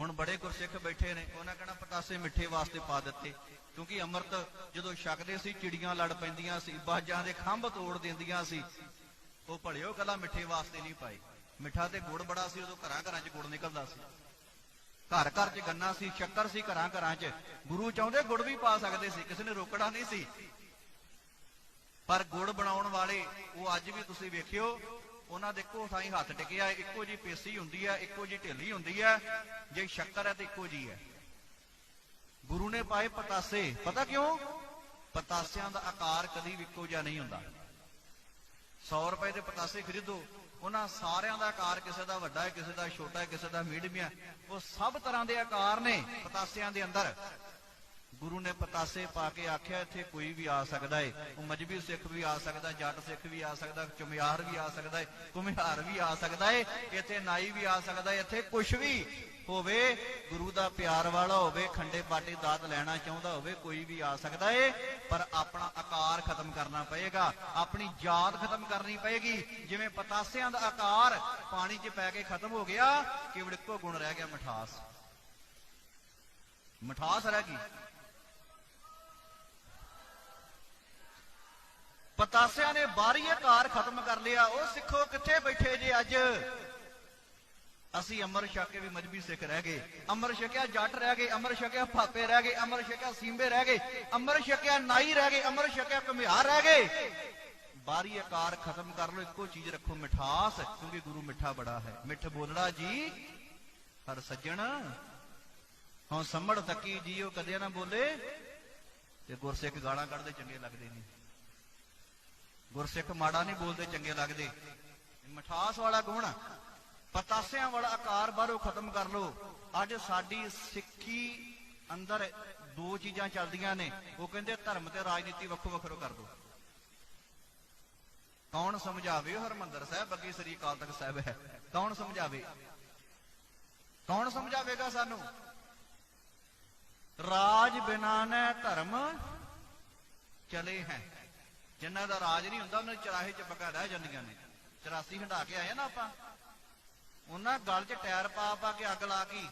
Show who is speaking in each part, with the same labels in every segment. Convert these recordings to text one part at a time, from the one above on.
Speaker 1: ਹੁਣ ਬੜੇ ਗੁਰਸਿੱਖ ਬੈਠੇ ਨੇ, ਉਹਨਾਂ ਕਹਿਣਾ ਪਤਾਸੇ ਮਿੱਠੇ ਵਾਸਤੇ ਪਾ ਦਿੱਤੇ। ਕਿਉਂਕਿ ਅੰਮ੍ਰਿਤ ਜਦੋਂ ਛਕਦੇ ਸੀ, ਚਿੜੀਆਂ ਲੜ ਪੈਂਦੀਆਂ ਸੀ, ਬਾਜਾਂ ਦੇ ਖੰਭ ਤੋੜ ਦਿੰਦੀਆਂ ਸੀ। ਉਹ ਭਲਿਓ ਕਲਾ ਮਿੱਠੇ ਵਾਸਤੇ ਨਹੀਂ ਪਾਏ ਮਿੱਠਾ ਤੇ ਗੁੜ ਬੜਾ ਸੀ, ਉਦੋਂ ਘਰਾਂ ਘਰਾਂ 'ਚ ਗੁੜ ਨਿਕਲਦਾ ਸੀ। ਘਰ ਘਰ 'ਚ ਗੰਨਾ ਸੀ, ਸ਼ੱਕਰ ਸੀ ਘਰਾਂ ਘਰਾਂ 'ਚ। ਗੁਰੂ ਚਾਹੁੰਦੇ ਗੁੜ ਵੀ ਪਾ ਸਕਦੇ ਸੀ, ਕਿਸੇ ਨੇ ਰੋਕੜਾ ਨਹੀਂ ਸੀ। ਪਰ ਗੁੜ ਬਣਾਉਣ ਵਾਲੇ, ਉਹ ਅੱਜ ਵੀ ਤੁਸੀਂ ਵੇਖਿਓ ਉਹਨਾਂ ਦੇ ਇੱਕੋ ਥਾਈ ਹੱਥ ਟਿਕਿਆ ਇੱਕੋ ਜੀ ਪੇਸੀ ਹੁੰਦੀ ਹੈ ਇੱਕੋ ਜੀ ਢਿੱਲੀ ਹੁੰਦੀ ਹੈ ਜੇ ਸ਼ੱਕਰ ਹੈ ਤੇ ਇੱਕੋ ਜੀ ਹੈ। ਗੁਰੂ ਨੇ ਪਾਏ ਪਤਾਸੇ। ਪਤਾ ਕਿਉਂ? ਪਤਾਸਿਆਂ ਦਾ ਆਕਾਰ ਕਦੀ ਵੀ ਇੱਕੋ ਜਿਹਾ ਨਹੀਂ ਹੁੰਦਾ। 100 ਰੁਪਏ ਦੇ ਪਤਾਸੇ ਖਰੀਦੋ, ਉਹਨਾਂ ਸਾਰਿਆਂ ਦਾ ਆਕਾਰ ਕਿਸੇ ਦਾ ਵੱਡਾ ਹੈ, ਕਿਸੇ ਦਾ ਛੋਟਾ ਹੈ, ਕਿਸੇ ਦਾ ਮੀਡੀਅਮ ਹੈ। ਉਹ ਸਭ ਤਰ੍ਹਾਂ ਦੇ ਆਕਾਰ ਨੇ ਪਤਾਸਿਆਂ ਦੇ ਅੰਦਰ। ਗੁਰੂ ਨੇ ਪਤਾਸੇ ਪਾ ਕੇ ਆਖਿਆ, ਇੱਥੇ ਕੋਈ ਵੀ ਆ ਸਕਦਾ ਏ। ਉਹ ਮਜਬੀ ਸਿੱਖ ਵੀ ਆ ਸਕਦਾ, ਜੱਟ ਸਿੱਖ ਵੀ ਆ ਸਕਦਾ, ਚੁਮਿਆਰ ਵੀ ਆ ਸਕਦਾ ਏ ਕੁਮਿਹਾਰ ਵੀ ਆ ਸਕਦਾ ਏ, ਇੱਥੇ ਨਾਈ ਵੀ ਆ ਸਕਦਾ ਏ, ਇੱਥੇ ਕੁਛ ਵੀ ਹੋਵੇ, ਗੁਰੂ ਦਾ ਪਿਆਰ ਵਾਲਾ ਹੋਵੇ, ਖੰਡੇ ਬਾਟੇ ਦਾਤ ਲੈਣਾ ਚਾਹੁੰਦਾ ਹੋਵੇ, ਕੋਈ ਵੀ ਆ ਸਕਦਾ ਏ, ਪਰ ਆਪਣਾ ਆਕਾਰ ਖਤਮ ਕਰਨਾ ਪਏਗਾ। ਆਪਣੀ ਜਾਤ ਖਤਮ ਕਰਨੀ ਪਏਗੀ। ਜਿਵੇਂ ਪਤਾਸਿਆਂ ਦਾ ਆਕਾਰ ਪਾਣੀ 'ਚ ਪੈ ਕੇ ਖਤਮ ਹੋ ਗਿਆ, ਕੇਵਲ ਇੱਕੋ ਗੁਣ ਰਹਿ ਗਿਆ ਮਠਾਸ। ਮਠਾਸ ਰਹਿ ਗਈ। ਪਤਾਸਿਆਂ ਨੇ ਬਾਹਰੀ ਆਕਾਰ ਖਤਮ ਕਰ ਲਿਆ। ਉਹ ਸਿੱਖੋ ਕਿੱਥੇ ਬੈਠੇ ਜੇ ਅੱਜ? ਅਸੀਂ ਅਮਰ ਛਕ ਕੇ ਵੀ ਮਜਬੀ ਸਿੱਖ ਰਹਿ ਗਏ। ਅਮਰ ਛਕਿਆ ਜੱਟ ਰਹਿ ਗਏ, ਅਮਰ ਛਕਿਆ ਫਾਪੇ ਰਹਿ ਗਏ, ਅਮਰ ਛਕਿਆ ਸੀਂਬੇ ਰਹਿ ਗਏ, ਅਮਰ ਛਕਿਆ ਨਾਈ ਰਹਿ ਗਏ, ਅਮਰ ਛਕਿਆ ਘੁਮਿਆਰ ਰਹਿ ਗਏ। ਬਾਹਰੀ ਆਕਾਰ ਖਤਮ ਕਰ ਲਓ, ਇੱਕੋ ਚੀਜ਼ ਰੱਖੋ, ਮਿਠਾਸ, ਕਿਉਂਕਿ ਗੁਰੂ ਮਿੱਠਾ ਬੜਾ ਹੈ। ਮਿੱਠ ਬੋਲੜਾ ਜੀ ਹਰ ਸੱਜਣ ਹਾਂ ਸੰਮੜ ਤੱਕੀ ਜੀਓ, ਕਦੇ ਨਾ ਬੋਲੇ, ਤੇ ਗੁਰਸਿੱਖ ਗਾਲਾਂ ਕੱਢਦੇ, ਚੰਗੇ ਲੱਗਦੇ ਨਹੀਂ। ਗੁਰਸਿੱਖ ਮਾੜਾ ਨਹੀਂ ਬੋਲਦੇ, ਚੰਗੇ ਲੱਗਦੇ। ਇਹ ਮਠਾਸ ਵਾਲਾ ਗੁਣ ਪਤਾਸਿਆਂ ਵਾਲਾ ਆਕਾਰ ਬਾਹਰੋਂ ਖਤਮ ਕਰ ਲੋ ਅੱਜ ਸਾਡੀ ਸਿੱਖੀ ਅੰਦਰ ਦੋ ਚੀਜ਼ਾਂ ਚੱਲਦੀਆਂ ਨੇ। ਉਹ ਕਹਿੰਦੇ ਧਰਮ ਤੇ ਰਾਜਨੀਤੀ ਵੱਖੋ ਵੱਖਰੋ ਕਰ ਦੋ। ਕੌਣ ਸਮਝਾਵੇ ਉਹ ਹਰਮੰਦਰ ਸਾਹਿਬ? ਅੱਗੇ ਸ੍ਰੀ ਅਕਾਲ ਤਖਤ ਸਾਹਿਬ ਹੈ। ਕੌਣ ਸਮਝਾਵੇ? ਕੌਣ ਸਮਝਾਵੇਗਾ ਸਾਨੂੰ? ਰਾਜ ਬਿਨਾ ਨੇ ਧਰਮ ਚਲੇ ਹੈ। ਜਿਨ੍ਹਾਂ ਦਾ ਰਾਜ ਨਹੀਂ ਹੁੰਦਾ, ਉਹਨਾਂ ਦੇ ਚਰਾਹੇ ਚ ਪਕਾ ਰਹਿ ਜਾਂਦੀਆਂ ਨੇ। 84 ਹੰਡਾ ਕੇ ਆਏ ਨਾ ਆਪਾਂ। ਉਹਨਾਂ ਗਲ 'ਚ ਟਾਇਰ ਪਾ ਪਾ ਕੇ ਅੱਗ ਲਾ ਕੇ।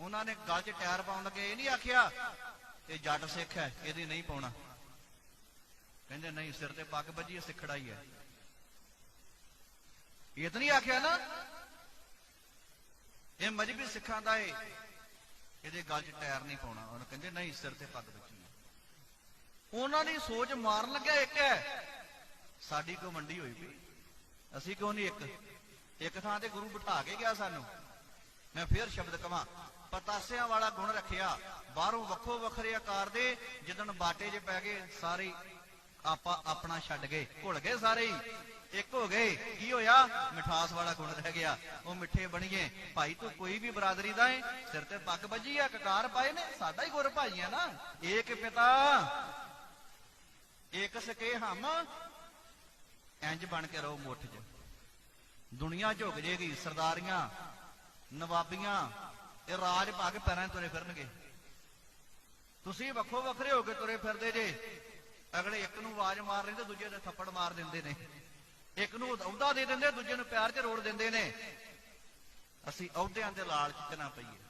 Speaker 1: ਉਹਨਾਂ ਨੇ ਗਲ 'ਚ ਟਾਇਰ ਪਾਉਣ ਲੱਗੇ, ਇਹ ਨਹੀਂ ਆਖਿਆ, ਇਹ ਜੱਟ ਸਿੱਖ ਹੈ, ਇਹਦੀ ਨਹੀਂ ਪਾਉਣਾ। ਕਹਿੰਦੇ, ਨਹੀਂ, ਸਿਰ ਤੇ ਪੱਗ ਵੱਜੀ ਸਿੱਖੜਾ ਹੀ ਹੈ। ਇਹ ਤਾਂ ਨਹੀਂ ਆਖਿਆ ਨਾ। ਇਹ ਮਜਬੀ ਸਿੱਖਾਂ ਦਾ ਏ। ਇਹਦੇ ਗਲ 'ਚ ਟਾਇਰ ਨਹੀਂ ਪਾਉਣਾ। ਉਹਨੇ ਕਹਿੰਦੇ, ਨਹੀਂ, ਸਿਰ ਤੇ ਪੱਗ ਵੱਜੀ ਉਹਨਾਂ ਦੀ ਸੋਚ ਮਾਰਨ ਲੱਗਿਆ ਇੱਕ ਹੈ। ਸਾਡੀ ਕੋ ਮੰਡੀ ਹੋਈ ਪਈ। ਅਸੀਂ ਕਿਉਂ ਨਹੀਂ ਇੱਕ? ਇੱਕ ਥਾਂ ਤੇ ਗੁਰੂ ਬਿਠਾ ਕੇ ਗਿਆ ਸਾਨੂੰ। ਮੈਂ ਫੇਰ ਸ਼ਬਦ ਕਵਾਂ, ਪਤਾਸਿਆਂ ਵਾਲਾ ਗੁਣ ਰੱਖਿਆ, ਬਾਹਰੋਂ ਵੱਖੋ ਵੱਖਰੇ ਆਕਾਰ ਦੇ ਜਦੋਂ ਬਾਟੇ 'ਚ ਪੈ ਗਏ, ਸਾਰੇ ਆਪਾਂ ਆਪਣਾ ਛੱਡ ਗਏ, ਘੁਲ ਗਏ ਸਾਰੇ ਹੀ। ਇੱਕ ਹੋ ਗਏ, ਕੀ ਹੋਇਆ? ਮਿਠਾਸ ਵਾਲਾ ਗੁਣ ਰਹਿ ਗਿਆ। ਉਹ ਮਿੱਠੇ ਬਣੀਏ। ਭਾਈ ਤੂੰ ਕੋਈ ਵੀ ਬਰਾਦਰੀ ਦਾ ਏ, ਸਿਰ ਤੇ ਪੱਗ ਵੱਜੀ ਆ, ਕਕਾਰ ਪਾਏ ਨੇ, ਸਾਡਾ ਹੀ ਗੁਰ ਭਾਈ ਆ ਨਾ। ਏਕ ਪਿਤਾ ਏਕ ਸਕੇ ਹਮ। ਇੰਜ ਬਣ ਕੇ ਰਹੋ ਮੁੱਠ 'ਚ। ਦੁਨੀਆ ਝੁਕ ਜੇਗੀ, ਸਰਦਾਰੀਆਂ, ਨਵਾਬੀਆਂ, ਇਹ ਰਾਜ ਪਾ ਕੇ ਪੈਰਾਂ 'ਚ ਤੁਰੇ ਫਿਰਨਗੇ। ਤੁਸੀਂ ਵੱਖੋ ਵੱਖਰੇ ਹੋ ਕੇ ਤੁਰੇ ਫਿਰਦੇ ਜੇ। ਅਗਲੇ ਇੱਕ ਨੂੰ ਆਵਾਜ਼ ਮਾਰ ਲੈਂਦੇ, ਦੂਜੇ ਦੇ ਥੱਪੜ ਮਾਰ ਦਿੰਦੇ ਨੇ। ਇੱਕ ਨੂੰ ਅਹੁਦਾ ਦੇ ਦਿੰਦੇ, ਦੂਜੇ ਨੂੰ ਪਿਆਰ 'ਚ ਰੋੜ ਦਿੰਦੇ ਨੇ। ਅਸੀਂ ਅਹੁਦਿਆਂ ਦੇ ਲਾਲਚ 'ਚ ਨਾ ਪਈਏ।